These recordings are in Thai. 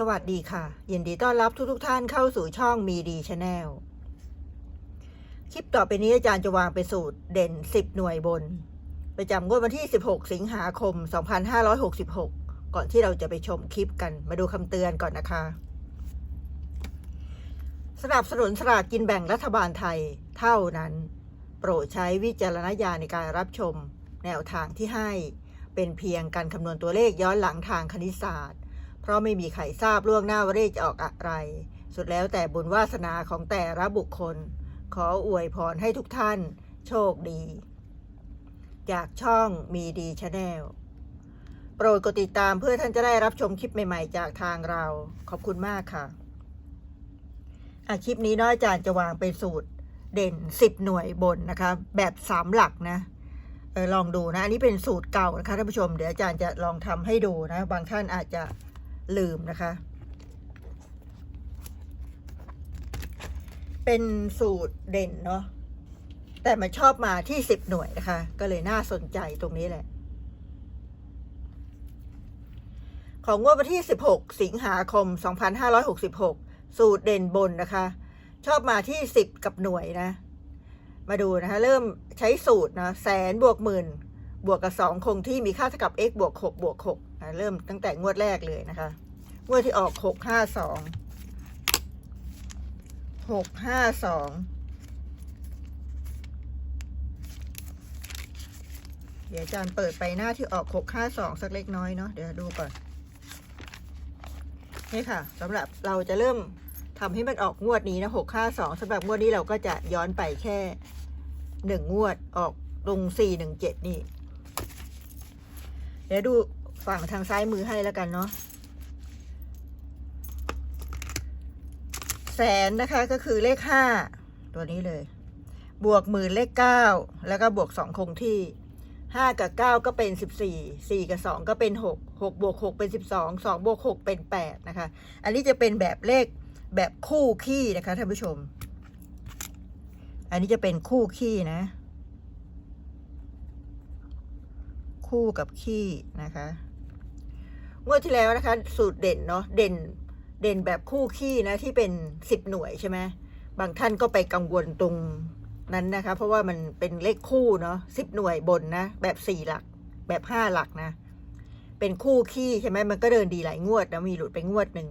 สวัสดีค่ะ ยินดีต้อนรับทุกทท่านเข้าสู่ช่องมีดีชาแนลคลิปต่อไปนี้อาจารย์จะวางเป็นสูตรเด่น 10 หน่วยบน ประจำงวดวันที่ 16 สิงหาคม 2566 ก่อนที่เราจะไปชมคลิปกันมาดูคำเตือนก่อนนะคะ สนับสนุนสลากกินแบ่งรัฐบาลไทยเท่านั้น โปรดใช้วิจารณญาณในการรับชม แนวทางที่ให้เป็นเพียงการคำนวณตัวเลขย้อนหลังทางคณิตศาสตร์ เพราะไม่มีใครทราบล่วงหน้าว่าเลขจะออกอะไร สุดแล้วแต่บุญวาสนาของแต่ละบุคคล ขออวยพรให้ทุกท่าน โชคดี จากช่องมีดีชาแนลโปรดกดติดตามเพื่อท่านจะได้รับชมคลิปใหม่ ๆ จากทางเรา ขอบคุณมากค่ะอคลิปนี้นาะอาจารย์จะวางเป็นสูตรเด่น 10 หน่วยบนนะคะ แบบ3หลักนะออลองดูนะ อันนี้เป็นสูตรเก่านะคะท่านผู้ชม เดี๋ยวอาจารย์จะลองทำให้ดูนะ บางท่านอาจจะ ลืมนะคะ เป็นสูตรเด่นเนาะแต่มันชอบมาที่สิบหน่วยนะคะ ก็เลยน่าสนใจตรงนี้แหละ ของงวดวันที่ 16 สิงหาคม 2566 สูตรเด่นบนนะคะ ชอบมาที่ 10 กับหน่วยนะ มาดูนะคะ เริ่มใช้สูตรนะแสนบวกหมื่น บวกกับ 2 คงที่มีค่าเท่ากับ x บวก 6 บวก 6 เริ่มตั้งแต่งวดแรกเลยนะคะ งวดที่ออก6 5 2 6 5 2เดี๋ยวอาจารย์เปิดไปหน้าที่ออก6 5 2สักเล็กน้อยเนาะเดี๋ยวดูก่อน นี่ค่ะสำหรับเราจะเริ่มทำให้มันออกงวดนี้นะ6 5 2สองสำหรับงวดนี้เราก็จะย้อนไปแค่หนึ่งงวดออกลง4 1 7นี่ เดี๋ยวดู ฝั่งทางซ้ายมือให้แล้วกันเนาะแสนนะคะก็คือเลขห้าตัวนี้เลย บวกหมื่นเลขเก้าแล้วก็บวกสองคงที่ห้ากับเก้าก็เป็นสิบสี่สี่กับสองก็เป็นหกหกบวกหกเป็นสิบสองสองบวกหกเป็นแปดนะคะ อันนี้จะเป็นแบบเลขแบบคู่ขี้นะคะท่านผู้ชม อันนี้จะเป็นคู่ขี้นะ คู่กับขี้นะคะ งวดที่แล้วนะคะ สูตรเด่นเนาะเด่นเด่นแบบคู่ขี้นะที่เป็นสิบหน่วยใช่ไหมบางท่านก็ไปกังวลตรงนั้นนะคะ เพราะว่ามันเป็นเลขคู่เนาะสิบหน่วยบนนะ แบบสี่หลัก แบบห้าหลักนะ เป็นคู่ขี้ใช่ไหมมันก็เดินดีหลายงวดนะมีหลุดไปงวดหนึ่ง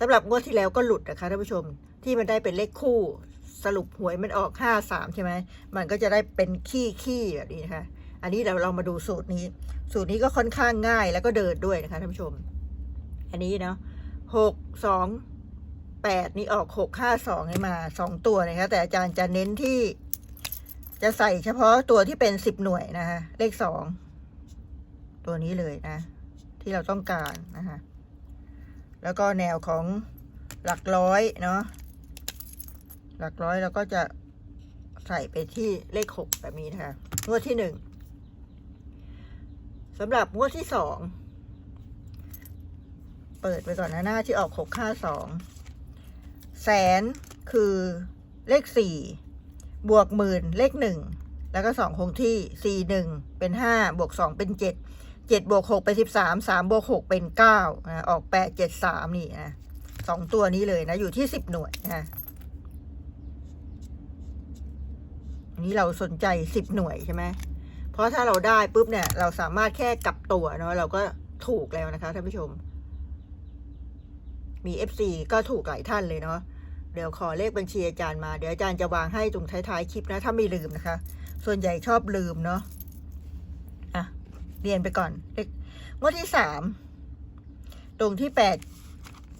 สำหรับงวดที่แล้วก็หลุดนะคะท่านผู้ชมที่มันได้เป็นเลขคู่สรุปหวยมันออกห้าสามใช่ไหมมันก็จะได้เป็นขี้ขี้แบบนี้นะคะ อันนี้เราเรามาดูสูตรนี้ สูตรนี้ก็ค่อนข้างง่ายแล้วก็เดินด้วยนะคะท่านผู้ชม อันนี้เนาะหกสองแปดนี่ออกหกห้าสองให้มาสองตัวนะคะแต่อาจารย์จะเน้นที่ จะใส่เฉพาะตัวที่เป็นสิบหน่วยนะคะเลขสองตัวนี้เลยนะ ที่เราต้องการนะคะแล้วก็แนวของหลักร้อยเนาะหลักร้อยเราก็จะใส่ไปที่เลขหกแบบนี้นะคะงวดที่หนึ่ง สำหรับงวดที่สอง เปิดไปก่อนนะหน้าที่ออกหกห้าสองแสนคือเลขสี่บวกหมื่นเลขหนึ่งแล้วก็สองคงที่สี่หนึ่งเป็นห้าบวกสองเป็นเจ็ดเจ็ดบวกหกเป็นสิบสามสามบวกหกเป็นเก้านะออกแปดเจ็ดสามนี่นะสองตัวนี้เลยนะ อยู่ที่สิบหน่วยนะอันนี้เราสนใจสิบหน่วยใช่ไหม เพราะถ้าเราได้ปุ๊บเนี่ย เราสามารถแค่กลับตัวเนาะเราก็ถูกแล้วนะคะท่านผู้ชม มี FC ก็ถูกหลายท่านเลยเนาะเดี๋ยวขอเลขบัญชีอาจารย์มา เดี๋ยวอาจารย์จะวางให้ตรงท้ายๆคลิปนะ ถ้าไม่ลืมนะคะ ส่วนใหญ่ชอบลืมเนาะอะเรียนไปก่อนเลขงวดที่สามตรงที่แปด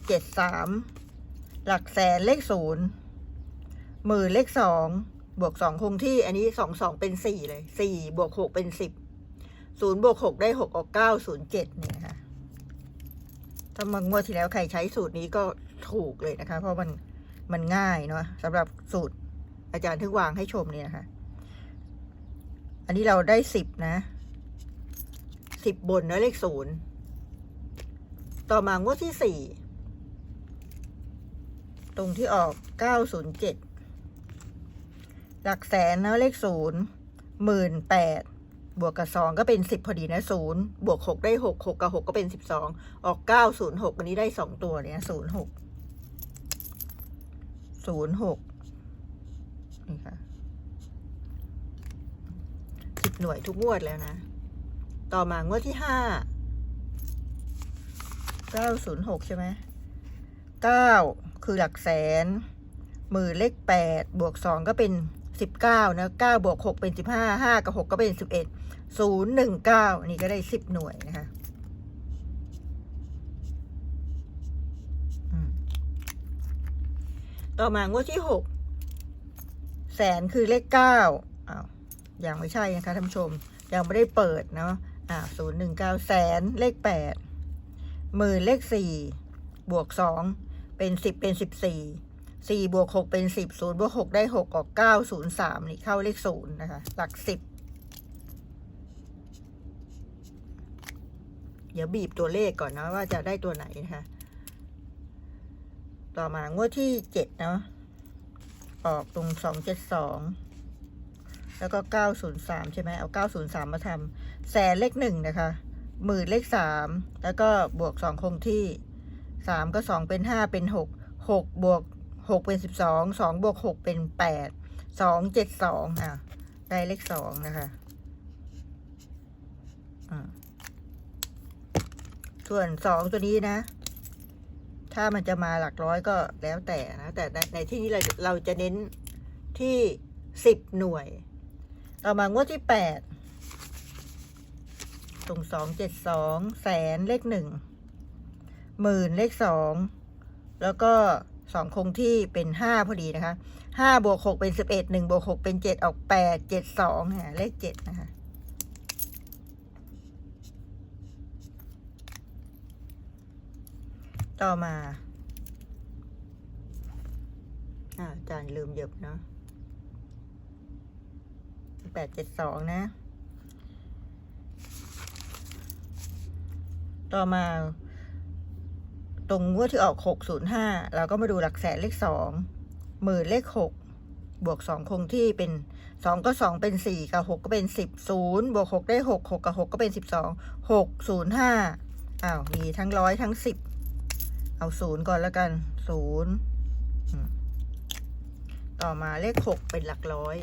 เจ็ดสามหลักแสนเลขศูนย์หมื่นเลขสอง บวกสองคงที่ อันนี้สองสองเป็นสี่เลยสี่บวกหกเป็นสิบศูนย์บวกหกได้หกออกเก้าศูนย์เจ็ดเนี่ยค่ะ ถ้ามางวดที่แล้วใครใช้สูตรนี้ก็ถูกเลยนะคะ เพราะมันมันง่ายเนาะสำหรับสูตรอาจารย์ทึกวางให้ชมเนี่ยนะคะอันนี้เราได้สิบนะสิบบนแล้วเลขศูนย์ต่อมางวดที่สี่ตรงที่ออกเก้าศูนย์เจ็ด หลักแสนนะเลขศูนย์หมื่นแปดบวกกับสองก็เป็นสิบพอดีนะศูนย์บวกหกได้หกหกกับหกก็เป็นสิบสองออกเก้าศูนย์หกอันนี้ได้สองตัวเนี่ยศูนย์หกศูนย์หกนี่ค่ะสิบหน่วยทุกงวดแล้วนะ ต่อมางวดที่ห้าเก้าศูนย์หกใช่ไหมเก้าคือหลักแสน หมื่นเลขแปดบวกสองก็เป็น สิบเก้านะเก้าบวกหกเป็นสิบห้าห้ากับหกก็เป็นสิบเอ็ดศูนย์หนึ่งเก้าอันนี้ก็ได้สิบหน่วยนะคะต่อมางวดที่หกแสนคือเลขเก้าอ้าวยังไม่ใช่นะคะท่านผู้ชม ยังไม่ได้เปิดเนาะอ่าศูนย์หนึ่งเก้าแสนเลขแปดหมื่นเลขสี่บวกสองเป็นสิบเป็นสิบสี่ สี่บวกหกเป็นสิบศูนย์บวกหกได้หกออกเก้าศูนย์สามนี่เข้าเลขศูนย์นะคะ หลักสิบเดี๋ยวบีบตัวเลขก่อนนะว่าจะได้ตัวไหนนะคะ ต่อมางวดที่เจ็ดเนาะออกตรงสองเจ็ดสองแล้วก็เก้าศูนย์สามใช่ไหมเอาเก้าศูนย์สามมาทำแสนเลขหนึ่งนะคะ หมื่นเลขสามแล้วก็บวกสองคงที่สามก็สองเป็นห้าเป็นหกหกบวก หกเป็นสิบสองสองบวกหกเป็นแปดสองเจ็ดสองอะ ได้เลขสองนะคะอ่าส่วนสองตัวนี้นะ ถ้ามันจะมาหลักร้อยก็แล้วแต่นะ แต่ในในที่นี้เราเราจะเน้นที่สิบหน่วย ต่อมางวดที่แปดตรงสองเจ็ดสองแสนเลขหนึ่งหมื่นเลขสองแล้วก็ สองคงที่เป็นห้าพอดีนะคะห้าบวกหกเป็นสิบเอ็ดหนึ่งบวกหกเป็นเจ็ดออกแปดเจ็ดสองเนี่ยเลขเจ็ดนะคะต่อมาอ่าจารย์ลืมหยบเนาะแปดเจ็ดสองนะ ต่อมา ตรงงวดที่ออกหกศูนย์ห้าเราก็มาดูหลักแสนเลขสองหมื่นเลขหกบวกสองคงที่เป็นสองก็สองเป็นสี่กับหกก็เป็นสิบศูนย์บวกหกได้หกหกกับหกก็เป็นสิบสองหกศูนย์ห้าอ้าวมีทั้งร้อยทั้งสิบเอาศูนย์ก่อนแล้วกันศูนย์ต่อมาเลขหกเป็นหลักร้อย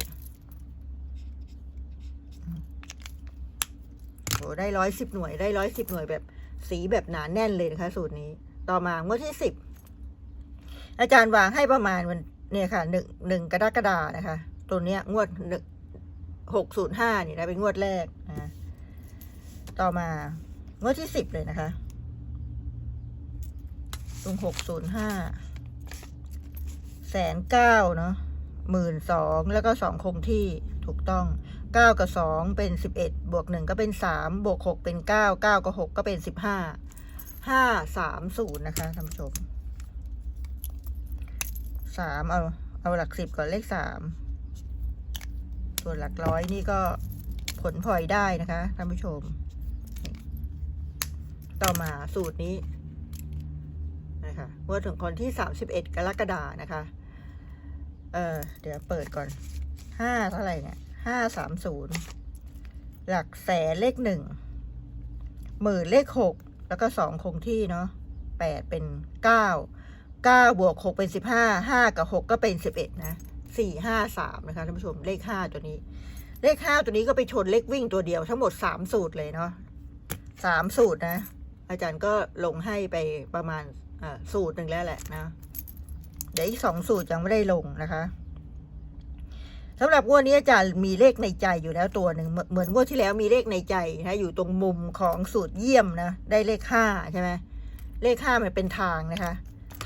โอ้ได้ร้อยสิบหน่วยได้ร้อยสิบหน่วยแบบสีแบบหนาแน่นเลยนะคะ สูตรนี้ ต่อมางวดที่สิบอาจารย์วางให้ประมาณวันเนี่ยค่ะหนึ่งหนึ่งกรกฎานะคะ ตัวเนี้ยงวดหนึ่งหกศูนย์ห้านี่นะเป็นงวดแรกนะต่อมางวดที่สิบเลยนะคะตรงหกศูนย์ห้าแสนเก้าเนาะหมื่นสองแล้วก็สองคงที่ถูกต้องเก้ากับสองเป็นสิบเอ็ดบวกหนึ่งก็เป็นสามบวกหกเป็นเก้าเก้ากับหกก็เป็นสิบห้า ห้าสามศูนย์นะคะท่านผู้ชมสามเอา เอาหลักสิบก่อนเลขสามส่วนหลักร้อยนี่ก็ผลพลอยได้นะคะท่านผู้ชม ต่อมาสูตรนี้นะคะงวดถึงคนที่สามสิบเอ็ดกรกฎานะคะ เออเดี๋ยวเปิดก่อนห้าเท่าไหร่เนี่ยห้าสามศูนย์หลักแสนเลขหนึ่งหมื่นเลขหก แล้วก็สองคงที่เนาะแปดเป็นเก้าเก้าบวกหกเป็นสิบห้าห้ากับหกก็เป็นสิบเอ็ดนะสี่ห้าสามนะคะท่านผู้ชมเลขห้าตัวนี้ เลขห้าตัวนี้ก็ไปชนเลขวิ่งตัวเดียวทั้งหมดสามสูตรเลยเนาะสามสูตรนะ อาจารย์ก็ลงให้ไปประมาณอ่าสูตรหนึ่งแล้วแหละนะเดี๋ยวอีกสองสูตรยังไม่ได้ลงนะคะ สำหรับงวดนี้อาจารย์มีเลขในใจอยู่แล้วตัวหนึ่งเหมือนงวดที่แล้วมีเลขในใจนะอยู่ตรงมุมของสูตรเยี่ยมนะ ได้เลขห้าใช่ไหมเลขห้ามันเป็นทางนะคะ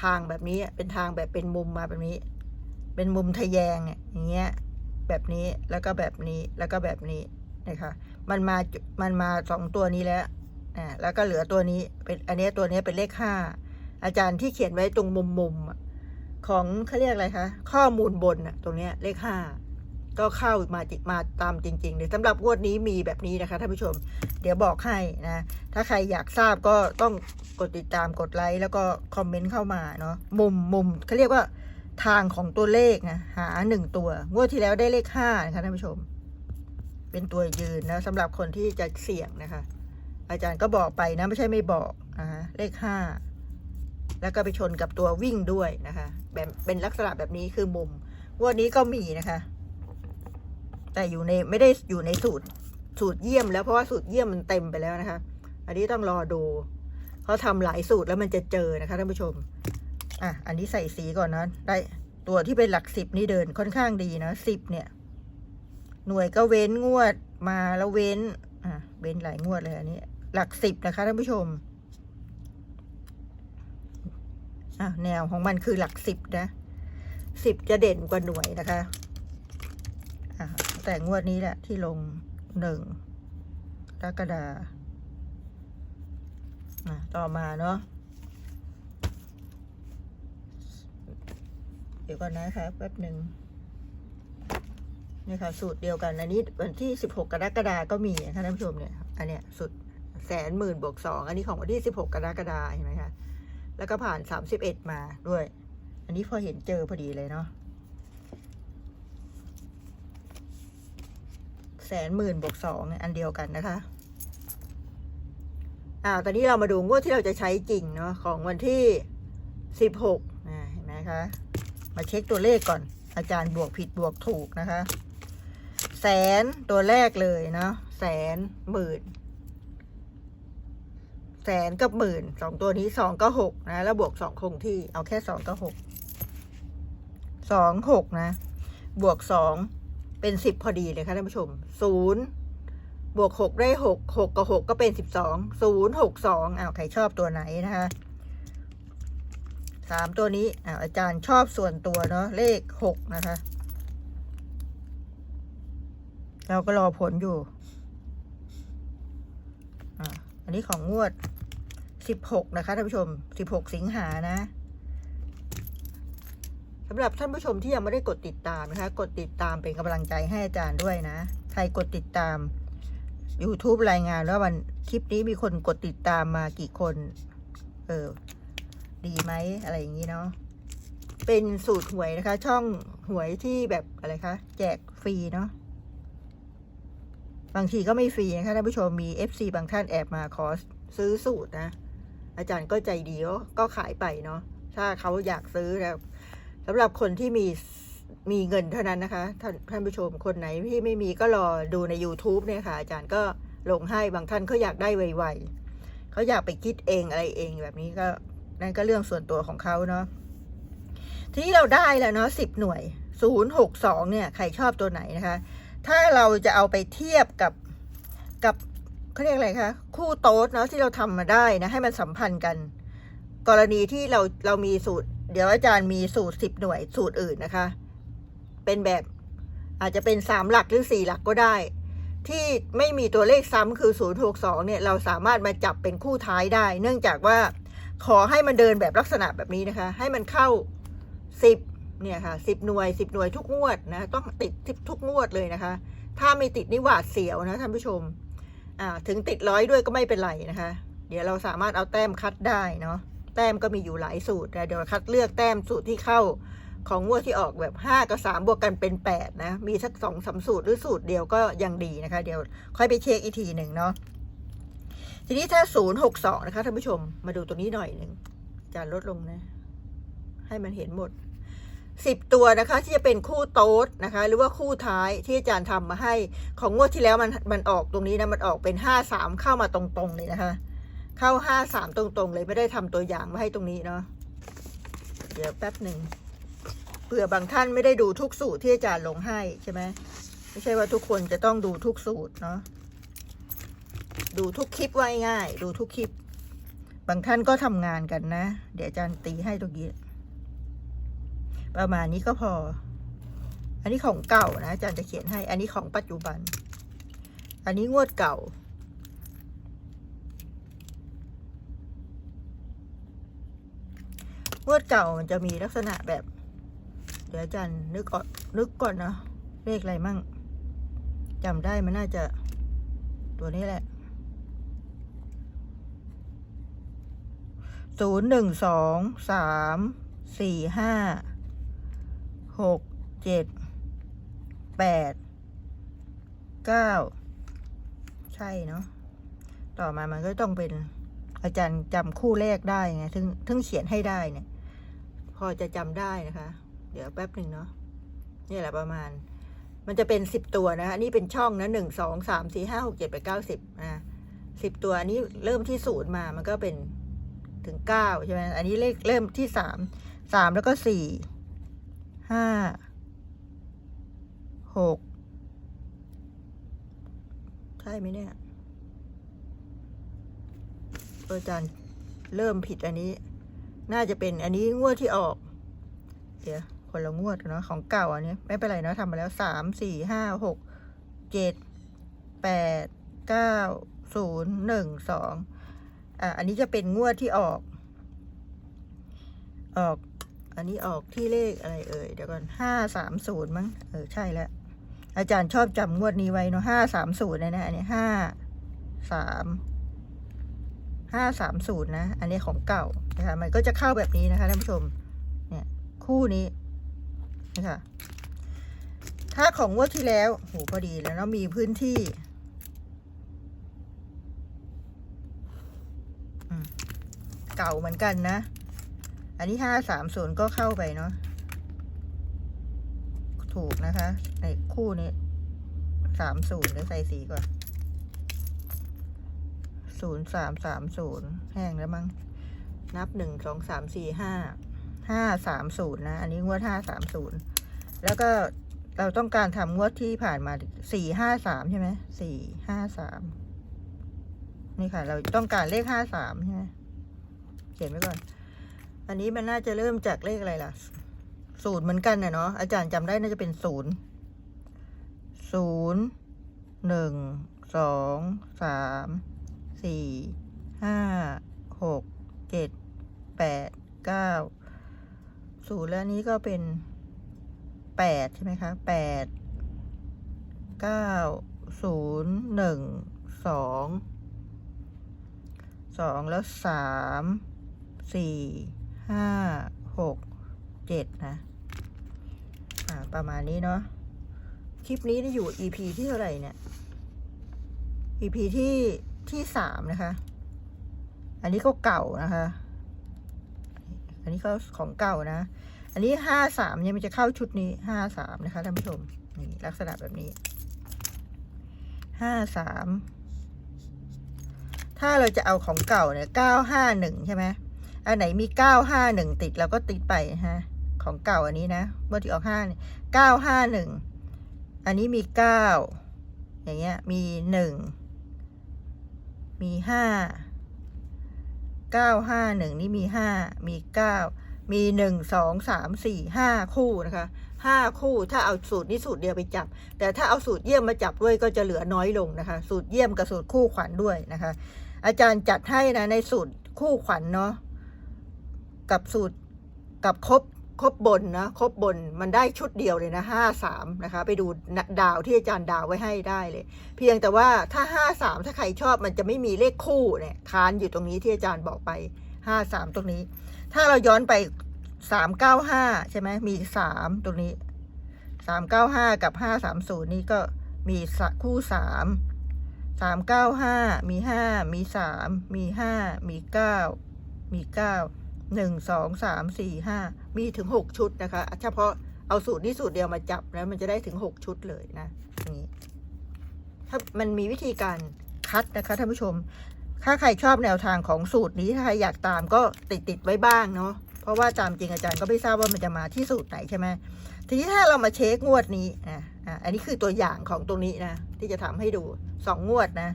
ทางแบบนี้เป็นทางแบบเป็นมุมมาแบบนี้ เป็นมุมทะแยงเนี่ยอย่างเงี้ยแบบนี้แล้วก็แบบนี้แล้วก็แบบนี้นะคะมันมามันมาสองตัวนี้แล้วอ่าแล้วก็เหลือตัวนี้เป็นอันนี้ตัวนี้เป็นเลขห้าอาจารย์ที่เขียนไว้ตรงมุมมุมของเขาเรียกอะไรคะข้อมูลบนอะตรงเนี้ยเลขห้า ก็เข้ามาจิมาตามจริงๆเลยสำหรับงวดนี้มีแบบนี้นะคะท่านผู้ชม เดี๋ยวบอกให้นะ ถ้าใครอยากทราบก็ต้องกดติดตามกดไลค์แล้วก็คอมเมนต์เข้ามาเนาะมุมมุมเขาเรียกว่าทางของตัวเลขนะหาหนึ่งตัว งวดที่แล้วได้เลขห้านะคะท่านผู้ชม เป็นตัวยืนนะสำหรับคนที่จะเสี่ยงนะคะ อาจารย์ก็บอกไปนะไม่ใช่ไม่บอกนะคะเลขห้าแล้วก็ไปชนกับตัววิ่งด้วยนะคะ แบบเป็นลักษณะแบบนี้คือมุมงวดนี้ก็มีนะคะ แต่อยู่ในไม่ได้อยู่ในสูตรสูตรเยี่ยมแล้วเพราะว่าสูตรเยี่ยมมันเต็มไปแล้วนะคะ อันนี้ต้องรอดูเขาทำหลายสูตรแล้วมันจะเจอนะคะท่านผู้ชม อะ อันนี้ใส่สีก่อนนะ ได้ตัวที่เป็นหลักสิบนี่เดินค่อนข้างดีนะสิบเนี่ย หน่วยก็เว้นงวดมาแล้วเว้น อะ เว้นหลายงวดเลยอันนี้ หลักสิบนะคะท่านผู้ชม อะ แนวของมันคือหลักสิบนะสิบจะเด่นกว่าหน่วยนะคะอะ แต่งวดนี้แหละที่ลงหนึ่งกรกฎาอะต่อมาเนาะเดี๋ยวก่อนนะคะแป๊บหนึ่งนี่ค่ะสูตรเดียวกันอันนี้วันที่สิบหกกรกฎาก็มีนะคะท่านผู้ชมเนี่ยอันเนี้ยสุดแสนหมื่นบวกสองอันนี้ของวันที่สิบหกกรกฎาเห็นไหมคะแล้วก็ผ่านสามสิบเอ็ดมาด้วย อันนี้พอเห็นเจอพอดีเลยเนาะ แสนหมื่นบวกสองอันเดียวกันนะคะอ่าตอนนี้เรามาดูงวดที่เราจะใช้จริงเนาะของวันที่สิบหกอ่าเห็นไหมคะ มาเช็คตัวเลขก่อน อาจารย์บวกผิดบวกถูกนะคะ แสนตัวแรกเลยเนาะแสนหมื่นแสนกับหมื่นสองตัวนี้สองก็หกนะแล้วบวกสองคงที่เอาแค่สองก็หกสองหกนะ บวกสอง เป็นสิบพอดีเลยค่ะท่านผู้ชมศูนย์บวกหกได้หกหกกับหกก็เป็นสิบสองศูนย์หกสองอ้าวใครชอบตัวไหนนะคะสามตัวนี้อ้าวอาจารย์ชอบส่วนตัวเนาะเลขหกนะคะ เราก็รอผลอยู่อันนี้ของงวดสิบหกนะคะท่านผู้ชมสิบหกสิงหานะ สำหรับท่านผู้ชมที่ยังไม่ได้กดติดตามนะคะ กดติดตามเป็นกำลังใจให้อาจารย์ด้วยนะ ใครกดติดตาม YouTube รายงานว่าวันคลิปนี้มีคนกดติดตามมากี่คน เออ ดีไหมอะไรอย่างนี้เนาะ เป็นสูตรหวยนะคะ ช่องหวยที่แบบอะไรคะ แจกฟรีเนาะ บางทีก็ไม่ฟรีนะคะท่านผู้ชมมี FC บางท่านแอบมาขอซื้อสูตรนะ อาจารย์ก็ใจดีก็ขายไปเนาะ ถ้าเขาอยากซื้อแล้ว สำหรับคนที่มีมีเงินเท่านั้นนะคะท่านท่านผู้ชมคนไหนที่ไม่มีก็รอดูใน YouTube เนี่ยค่ะ อาจารย์ก็ลงให้บางท่านเขาอยากได้ไวๆเขาอยากไปคิดเองอะไรเองแบบนี้ก็นั่นก็เรื่องส่วนตัวของเขาเนาะทีนี้เราได้แล้วเนาะสิบหน่วยศูนย์หกสองเนี่ยใครชอบตัวไหนนะคะ ถ้าเราจะเอาไปเทียบกับกับเขาเรียกอะไรคะคู่โต๊ดเนาะที่เราทำมาได้นะให้มันสัมพันธ์กัน กรณีที่เราเรามีสูตร เดี๋ยวอาจารย์มีสูตรสิบหน่วยสูตรอื่นนะคะ เป็นแบบอาจจะเป็นสามหลักหรือสี่หลักก็ได้ ที่ไม่มีตัวเลขซ้ำคือศูนย์หกสองเนี่ยเราสามารถมาจับเป็นคู่ท้ายได้ เนื่องจากว่าขอให้มันเดินแบบลักษณะแบบนี้นะคะ ให้มันเข้าสิบเนี่ยค่ะสิบหน่วยสิบหน่วยทุกงวดนะ ต้องติดทุกงวดเลยนะคะ ถ้าไม่ติดนี่หวาดเสียวนะท่านผู้ชมอ่าถึงติดร้อยด้วยก็ไม่เป็นไรนะคะ เดี๋ยวเราสามารถเอาแต้มคัดได้เนาะ แต้มก็มีอยู่หลายสูตรนะเดี๋ยวคัดเลือกแต้มสูตรที่เข้าของงวดที่ออกแบบห้ากับสามบวกกันเป็นแปดนะ มีสักสองสามสูตรหรือสูตรเดียวก็ยังดีนะคะ เดี๋ยวค่อยไปเช็คอีกทีหนึ่งเนาะทีนี้ถ้าศูนย์หกสองนะคะท่านผู้ชมมาดูตัวนี้หน่อยหนึ่งจะลดลงนะ ให้มันเห็นหมดสิบตัวนะคะ ที่จะเป็นคู่โต๊ดนะคะ หรือว่าคู่ท้ายที่อาจารย์ทำมาให้ของงวดที่แล้วมันมันออกตรงนี้นะมันออกเป็นห้าสามเข้ามาตรงๆเลยนะคะ เข้าห้าสามตรงๆ เลยไม่ได้ทำตัวอย่างมาให้ตรงนี้เนาะเดี๋ยวแป๊บหนึ่งเผื่อบางท่านไม่ได้ดูทุกสูตรที่อาจารย์ลงให้ใช่ไหมไม่ใช่ว่าทุกคนจะต้องดูทุกสูตรเนาะดูทุกคลิปไว้ง่าย ดูทุกคลิป บางท่านก็ทำงานกันนะ เดี๋ยวอาจารย์ตีให้ตรงนี้ประมาณนี้ก็พอ อันนี้ของเก่านะอาจารย์จะเขียนให้ อันนี้ของปัจจุบัน อันนี้งวดเก่า งวดเก่ามันจะมีลักษณะแบบ เดี๋ยวอาจารย์นึกออกนึกก่อนนะเลขอะไรมั่งจำได้มันน่าจะตัวนี้แหละศูนย์หนึ่งสองสามสี่ห้าหกเจ็ดแปดเก้าใช่เนาะต่อมามันก็ต้องเป็นอาจารย์จำคู่เลขได้ไงถึงถึงเขียนให้ได้เนี่ย พอจะจำได้นะคะ เดี๋ยวแป๊บหนึ่งเนาะนี่แหละประมาณ มันจะเป็นสิบตัวนะอันนี้เป็นช่องนะหนึ่งสองสามสี่ห้าหกเจ็ดแปดเก้าสิบนะสิบตัวอันนี้เริ่มที่ศูนย์มามันก็เป็นถึงเก้าใช่ไหมอันนี้เลขเริ่มที่สามสามแล้วก็สี่ห้าหกใช่ไหมเนี่ยอาจารย์เริ่มผิดอันนี้ น่าจะเป็นอันนี้งวดที่ออก เดี๋ยวคนละงวดนเนาะของเก่าอันนี้ไม่เป็นไรเนาะทำมาแล้วสามสี่ห้าหกเจ็ดแปดเก้าศูนย์หนึ่งสองอะอันนี้จะเป็นงวดที่ออก ออก อันนี้ออกที่เลขอะไรเอ่ยเดี๋ยวก่อนห้าสามศูนย์มั้งเออใช่แล้วอาจารย์ชอบจำงวดนี้ไว้เนาะห้าสามศูนย์นะนะอันนี้ห้าสาม ห้าสามศูนะ อันนี้ของเก่านะคะ มันก็จะเข้าแบบนี้นะคะท่านผู้ชม เนี่ย คู่นี้นะคะถ้าของงวดที่แล้วโหพอดีแล้วเนาะมีพื้นที่เก่าเหมือนกันนะ อันนี้ห้าสามศูนย์ก็เข้าไปเนาะ ถูกนะคะ ในคู่นี้สามศูนย์เดี๋ยวใส่สีก่อน ศูนย์สามสามศูนย์แห้งแล้วมั้งนับหนึ่งสองสามสี่ห้าห้าสามศูนย์นะ อันนี้งวดห้าสามศูนย์แล้วก็เราต้องการทำงวดที่ผ่านมาสี่ห้าสามใช่ไหมสี่ห้าสามนี่ค่ะ เราต้องการเลขห้าสามใช่ไหมเขียนไว้ก่อน อันนี้มันน่าจะเริ่มจากเลขอะไรล่ะศูนย์เหมือนกันนะเนาะอาจารย์จำได้น่าจะเป็นศูนย์ศูนย์หนึ่งสองสาม สี่ห้าหกเจ็ดแปดเก้าศูนย์แล้วนนี้ก็เป็นแปดใช่ไหมคะแปดเก้าศูนย์หนึ่งสองสองแล้วสามสี่ห้าหกเจ็ดนะอ่าประมาณนี้เนาะคลิปนี้ได้อยู่ EP ที่เท่าไหร่เนี่ย EP ที่ ที่สามนะคะ อันนี้ก็เก่านะคะ อันนี้ก็ของเก่านะ อันนี้ห้าสามเนี่ยมันจะเข้าชุดนี้ห้าสามนะคะท่านผู้ชมนี่ลักษณะแบบนี้ห้าสามถ้าเราจะเอาของเก่าเนี่ยเก้าห้าหนึ่งใช่ไหมอันไหนมีเก้าห้าหนึ่งติดเราก็ติดไปฮะของเก่าอันนี้นะเมื่อที่ออกห้าเก้าห้าหนึ่งอันนี้มีเก้าอย่างเงี้ยมีหนึ่ง มีห้าเก้าห้าหนึ่งนี่มีห้ามีเก้ามีหนึ่งสองสามสี่ห้าคู่นะคะห้าคู่ถ้าเอาสูตรนี้สูตรเดียวไปจับ แต่ถ้าเอาสูตรเยี่ยมมาจับด้วยก็จะเหลือน้อยลงนะคะ สูตรเยี่ยมกับสูตรคู่ขวัญด้วยนะคะ อาจารย์จัดให้นะในสูตรคู่ขวัญเนาะกับสูตรกับครบ ครบบนนะครบบนมันได้ชุดเดียวเลยนะห้าสามนะคะ ไปดูดาวที่อาจารย์ดาวไว้ให้ได้เลย เพียงแต่ว่าถ้าห้าสามถ้าใครชอบมันจะไม่มีเลขคู่เนี่ยค้านอยู่ตรงนี้ที่อาจารย์บอกไปห้าสามตรงนี้ ถ้าเราย้อนไปสามเก้าห้าใช่ไหมมีสามตรงนี้สามเก้าห้ากับห้าสามศูนย์นี่ก็มีคู่สามสามเก้าห้ามีห้ามีสามมีห้ามีเก้ามีเก้า หนึ่งสองสามสี่ห้ามีถึงหกชุดนะคะ เฉพาะเอาสูตรนี้สูตรเดียวมาจับแล้วมันจะได้ถึงหกชุดเลยนะนี่ถ้ามันมีวิธีการคัดนะคะท่านผู้ชม ถ้าใครชอบแนวทางของสูตรนี้ถ้าใครอยากตามก็ติดติดไว้บ้างเนาะเพราะว่าตามจริงอาจารย์ก็ไม่ทราบว่ามันจะมาที่สูตรไหนใช่ไหมทีนี้ถ้าเรามาเช็คงวดนี้อะอะอันนี้คือตัวอย่างของตรงนี้นะที่จะทำให้ดูสองงวดนะ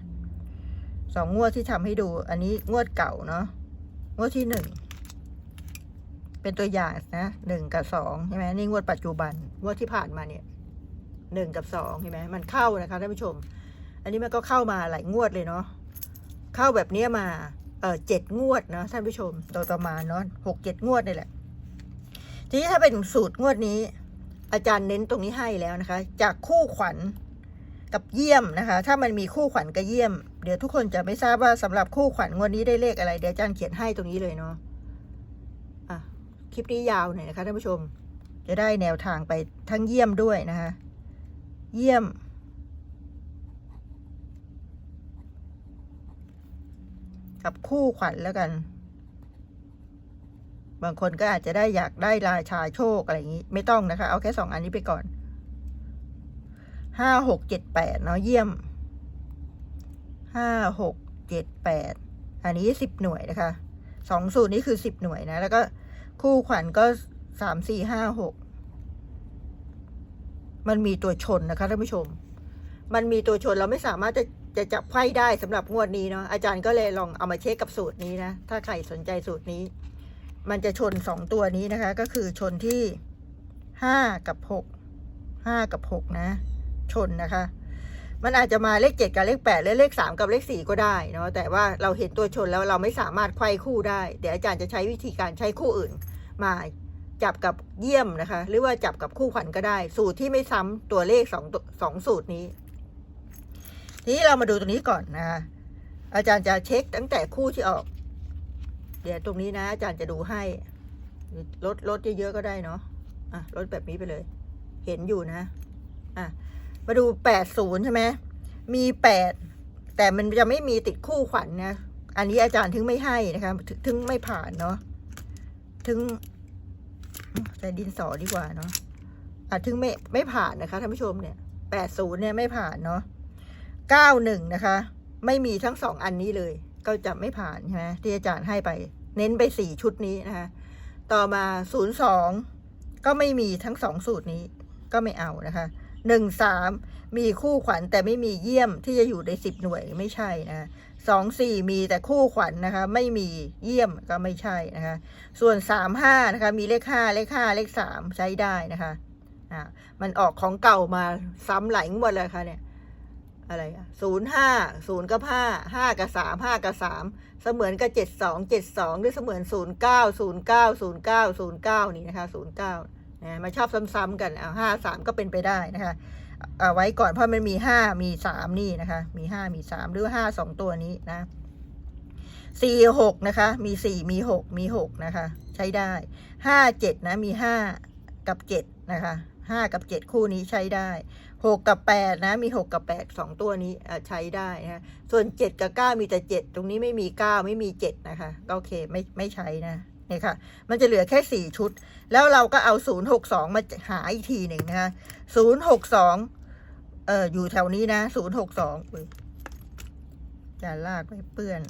สองงวดที่ทำให้ดู อันนี้งวดเก่าเนาะงวดที่หนึ่ง เป็นตัวอย่างนะหนึ่งกับสองใช่ไหมนี่งวดปัจจุบันงวดที่ผ่านมาเนี่ยหนึ่งกับสองใช่ไหมมันเข้านะคะท่านผู้ชม อันนี้มันก็เข้ามาหลายงวดเลยเนาะเข้าแบบนี้มาเออเจ็ดงวดนะท่านผู้ชมโดยประมาณเนาะหกเจ็ดงวดนี่แหละ ทีนี้ถ้าเป็นสูตรงวดนี้ อาจารย์เน้นตรงนี้ให้แล้วนะคะ จากคู่ขวัญกับเยี่ยมนะคะ ถ้ามันมีคู่ขวัญกับเยี่ยม เดี๋ยวทุกคนจะไม่ทราบว่าสำหรับคู่ขวัญงวดนี้ได้เลขอะไร เดี๋ยวอาจารย์เขียนให้ตรงนี้เลยเนาะ คลิปนี้ยาวหน่อยนะคะท่านผู้ชม จะได้แนวทางไปทั้งเยี่ยมด้วยนะคะ เยี่ยม กับคู่ขวัญแล้วกัน บางคนก็อาจจะได้อยากได้ราชาโชคอะไรอย่างนี้ ไม่ต้องนะคะ เอาแค่สองอันนี้ไปก่อนห้าหกเจ็ดแปดเนาะเยี่ยมห้าหกเจ็ดแปดอันนี้สิบหน่วยนะคะสองสูตรนี้คือสิบหน่วยนะ แล้วก็ คู่ขวัญก็สามสี่ห้าหกมันมีตัวชนนะคะท่านผู้ชม มันมีตัวชนเราไม่สามารถจะจะจับไพ่ได้สำหรับงวดนี้เนาะอาจารย์ก็เลยลองเอามาเช็คกับสูตรนี้นะถ้าใครสนใจสูตรนี้ มันจะชนสองตัวนี้นะคะ ก็คือชนที่ห้ากับหกห้ากับหกนะ ชนนะคะ มันอาจจะมาเลขเจ็ดกับเลขแปดหรือเลขสามกับเลขสี่ก็ได้เนาะแต่ว่าเราเห็นตัวชนแล้วเราไม่สามารถไขว้คู่ได้ เดี๋ยวอาจารย์จะใช้วิธีการใช้คู่อื่น มาจับกับเยี่ยมนะคะ หรือว่าจับกับคู่ขวัญก็ได้ สูตรที่ไม่ซ้ำตัวเลขสองสองสูตรนี้ ทีนี้เรามาดูตรงนี้ก่อนนะคะอาจารย์จะเช็คตั้งแต่คู่ที่ออก เดี๋ยวตรงนี้นะ อาจารย์จะดูให้ลดลดเยอะๆก็ได้เนาะอะลดแบบนี้ไปเลย เห็นอยู่นะ อะ มาดูแปดศูนย์ใช่ไหมมีแปดแต่มันจะไม่มีติดคู่ขวัญนะอันนี้อาจารย์ถึงไม่ให้นะคะถถึงไม่ผ่านเนาะถึง แต่ดินสอดีกว่าเนาะอะถึงไม่ไม่ผ่านนะคะท่านผู้ชมเนี่ยแปดศูนย์เนี่ยไม่ผ่านเนาะเก้าหนึ่งนะคะ ไม่มีทั้งสองอันนี้เลย ก็จะไม่ผ่านใช่ไหมที่อาจารย์ให้ไป เน้นไปสี่ชุดนี้นะคะ ต่อมาศูนย์สองก็ไม่มีทั้งสองสูตรนี้ก็ไม่เอานะคะหนึ่งสามมีคู่ขวัญแต่ไม่มีเยี่ยมที่จะอยู่ในสิบหน่วยไม่ใช่นะ สองสี่มีแต่คู่ขวัญนะคะ ไม่มีเยี่ยมก็ไม่ใช่นะคะ ส่วนสามห้านะคะ มีเลขห้าเลขห้าเลขสามใช้ได้นะคะอ่ามันออกของเก่ามาซ้ำหลายงวดเลยค่ะเนี่ยอะไรอะศูนย์ห้าศูนย์กับห้าห้ากับสามห้ากับสามเสมือนกับเจ็ดสองเจ็ดสองหรือเสมือนศูนย์เก้าศูนย์เก้าศูนย์เก้าศูนย์เก้านี่นะคะศูนย์เก้านะมาชอบซ้ำๆกันเอาห้าสามก็เป็นไปได้นะคะ ไว้ก่อนเพราะมันมีห้ามีสามนี่นะคะ มีห้ามีสามหรือห้าสองตัวนี้นะสี่หกนะคะ มีสี่มีหกมีหกนะคะ ใช้ได้ห้าเจ็ดนะมีห้ากับเจ็ดนะคะห้ากับเจ็ดคู่นี้ใช้ได้หกกับแปดนะมีหกกับแปดสองตัวนี้ใช้ได้นะส่วนเจ็ดกับเก้ามีแต่เจ็ดตรงนี้ไม่มีเก้าไม่มีเจ็ดนะคะก็โอเคไม่ไม่ใช้นะนี่ค่ะ มันจะเหลือแค่สี่ชุด แล้วเราก็เอาศูนย์หกสองมาหาอีกทีหนึ่งนะคะศูนย์หกสอง เอออยู่แถวนี้นะศูนย์หกสองจะลากไปเปื้อน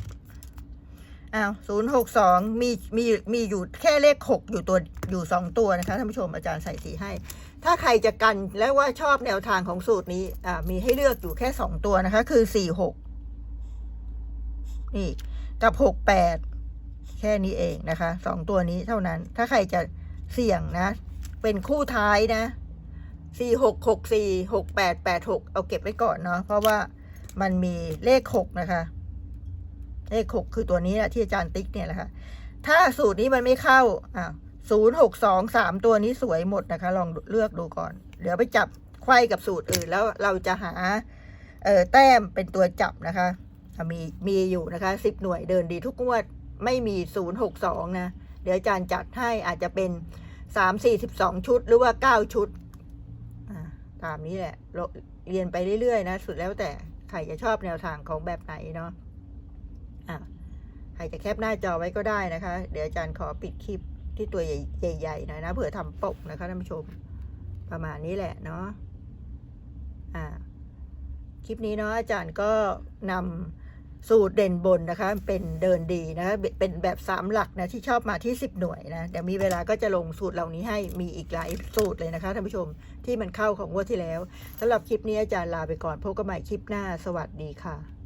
อ้าวศูนย์หกสองมีมีมีอยู่แค่เลขหกอยู่ตัวอยู่สองตัวนะคะท่านผู้ชมอาจารย์ใส่สีให้ ถ้าใครจะกันแล้วว่าชอบแนวทางของสูตรนี้ อ่า มีให้เลือกอยู่แค่สองตัวนะคะ คือสี่หกนี่ กับหกแปดแค่นี้เองนะคะสองตัวนี้เท่านั้น ถ้าใครจะเสี่ยงนะ เป็นคู่ท้ายนะ สี่หกหกสี่หกแปดแปดหกเอาเก็บไว้ก่อนเนาะเพราะว่ามันมีเลขหกนะคะ เลขหกคือตัวนี้แหละที่อาจารย์ติ๊กเนี่ยแหละค่ะ ถ้าสูตรนี้มันไม่เข้าอ่าศูนย์หกสองสามตัวนี้สวยหมดนะคะ ลองเลือกดูก่อน เดี๋ยวไปจับไขว้กับสูตรอื่นแล้วเราจะหา เอ่อแต้มเป็นตัวจับนะคะ มีมีอยู่นะคะสิบหน่วยเดินดีทุกงวดไม่มีศูนย์หกสองนะ เดี๋ยวอาจารย์จัดให้อาจจะเป็นสามสี่สิบสองชุดหรือว่าเก้าชุด ตามนี้แหละเรียนไปเรื่อยๆนะ สุดแล้วแต่ใครจะชอบแนวทางของแบบไหนเนาะอะใครจะแคปหน้าจอไว้ก็ได้นะคะ เดี๋ยวอาจารย์ขอปิดคลิปที่ตัวใหญ่ๆหน่อยนะเผื่อทำปกนะคะท่านผู้ชม ประมาณนี้แหละเนาะอ่าคลิปนี้เนาะอาจารย์ก็นำ สูตรเด่นบนนะคะ เป็นเดินดีนะคะเป็นแบบสามหลักนะ ที่ชอบมาที่สิบหน่วยนะ เดี๋ยวมีเวลาก็จะลงสูตรเหล่านี้ให้มีอีกหลายสูตรเลยนะคะท่านผู้ชมที่มันเข้าของงวดที่แล้วสำหรับคลิปนี้อาจารย์ลาไปก่อนพบกันใหม่คลิปหน้า สวัสดีค่ะ